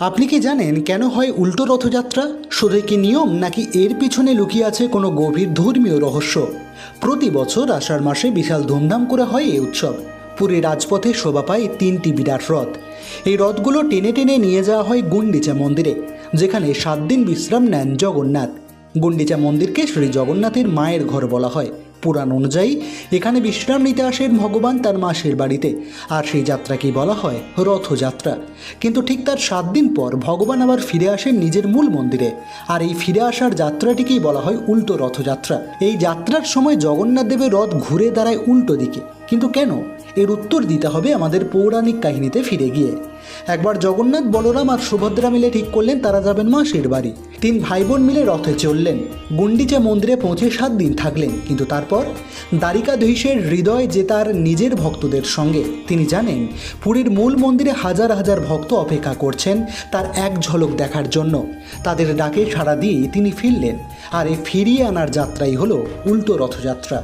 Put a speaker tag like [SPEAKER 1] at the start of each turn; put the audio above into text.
[SPEAKER 1] আপনি কি জানেন কেন হয় উল্টো রথযাত্রা? শুধু কি নিয়ম নাকি এর পিছনে লুকিয়ে আছে কোনো গভীর ধর্মীয় রহস্য? প্রতি বছর আষাঢ় মাসে বিশাল ধুমধাম করে হয় এই উৎসব। পুরী রাজপথে শোভা পায় তিনটি বিরাট রথ। এই রথগুলো টেনে টেনে নিয়ে যাওয়া হয় গুন্ডিচা মন্দিরে, যেখানে সাত দিন বিশ্রাম নেন জগন্নাথ। গুন্ডিচা মন্দিরকে শ্রী জগন্নাথের মায়ের ঘর বলা হয়। পুরাণ অনুযায়ী, এখানে বিশ্রাম নিতে আসেন ভগবান তার মাসের বাড়িতে। আর সেই যাত্রাকেই বলা হয় রথযাত্রা। কিন্তু ঠিক তার সাত দিন পর ভগবান আবার ফিরে আসেন নিজের মূল মন্দিরে। আর এই ফিরে আসার যাত্রাটিকেই বলা হয় উল্টো রথযাত্রা। এই যাত্রার সময় জগন্নাথ দেবের রথ ঘুরে দাঁড়ায় উল্টো দিকে। কিন্তু কেন? এর উত্তর দিতে হবে আমাদের পৌরাণিক কাহিনীতে ফিরে গিয়ে। একবার জগন্নাথ, বলরাম আর সুভদ্রা মিলে ঠিক করলেন, তারা যাবেন মাসির বাড়ি। তিন ভাই বোন মিলে রথে চললেন। গুন্ডিচা মন্দিরে পৌঁছে সাত দিন থাকলেন, কিন্তু তারপর দ্বারিকাধীশের হৃদয় যে তার নিজের ভক্তদের সঙ্গে। তিনি জানেন, পুরীর মূল মন্দিরে হাজার হাজার ভক্ত অপেক্ষা করছেন তার এক ঝলক দেখার জন্য। তাদের ডাকে সাড়া দিয়ে তিনি ফিরলেন। আর এই ফিরিয়ে আনার যাত্রাই হলো উল্টো রথযাত্রা।